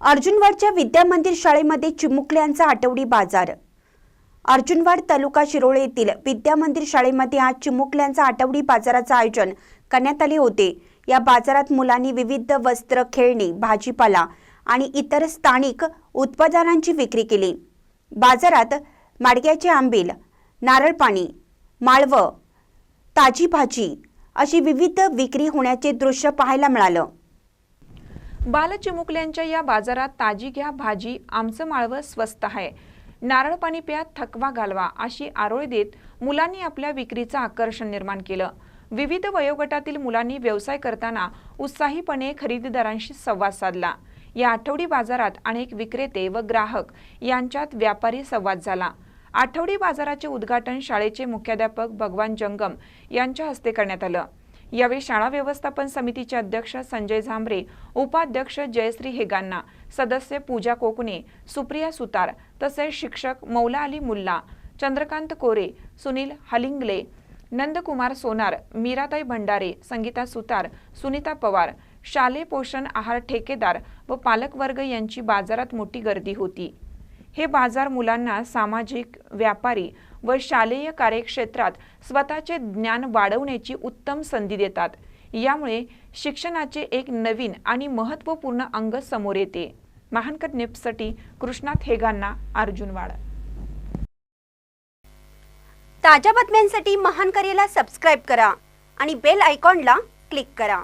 अर्जुनवाडच्या विद्यामंदिर शाळेमध्ये चिमुकल्यांचा आठवडी बाजार. अर्जुनवाड तालुका शिरोळे येथील विद्यामंदिर शाळेमध्ये आज चिमुकल्यांचा आठवडी बाजाराचं आयोजन करण्यात आले होते. या बाजारात मुलांनी विविध वस्त्र खेळणी भाजीपाला आणि इतर स्थानिक उत्पादनांची विक्री केली. बाजारात माडग्याचे आंबील नारळ पाणी माळवं ताजी भाजी अशी विविध विक्री होण्याचे दृश्य पाहायला मिळालं. बालचिमुकल्यांच्या या बाजारात ताजी घ्या भाजी आमचं माळवं स्वस्त आहे. नारळ पाणी प्या थकवा घालवा अशी आरोळी देत मुलांनी आपल्या विक्रीचं आकर्षण निर्माण केलं. विविध वयोगटातील मुलांनी व्यवसाय करताना उत्साहीपणे खरेदीदारांशी संवाद साधला. या आठवडी बाजारात अनेक विक्रेते व ग्राहक यांच्यात व्यापारी संवाद झाला. आठवडी बाजाराचे उद्घाटन शाळेचे मुख्याध्यापक भगवान जंगम यांच्या हस्ते करण्यात आलं. यावेळी शाळा व्यवस्थापन समितीचे अध्यक्ष संजय झांबरे उपाध्यक्ष जयश्री हेगांना सदस्य पूजा कोकणे सुप्रिया सुतार तसेच शिक्षक मौला अली मुल्ला चंद्रकांत कोरे सुनील हलिंगले नंदकुमार सोनार मीराताई भंडारे संगीता सुतार सुनीता पवार शालेय पोषण आहार ठेकेदार व पालकवर्ग यांची बाजारात मोठी गर्दी होती. हे बाजार मुलांना सामाजिक व्यापारी व शालेय कार्यक्षेत्रात स्वतःचे ज्ञान वाढवण्याची उत्तम संधी देतात. यामुळे शिक्षणाचे एक नवीन आणि महत्त्वपूर्ण अंग समोर येते. महानकट नेपसाठी कृष्णा हेगांना अर्जुनवाड ताज्या बातम्यांसाठी महानकरेला सबस्क्राईब करा आणि बेल आयकॉनला क्लिक करा.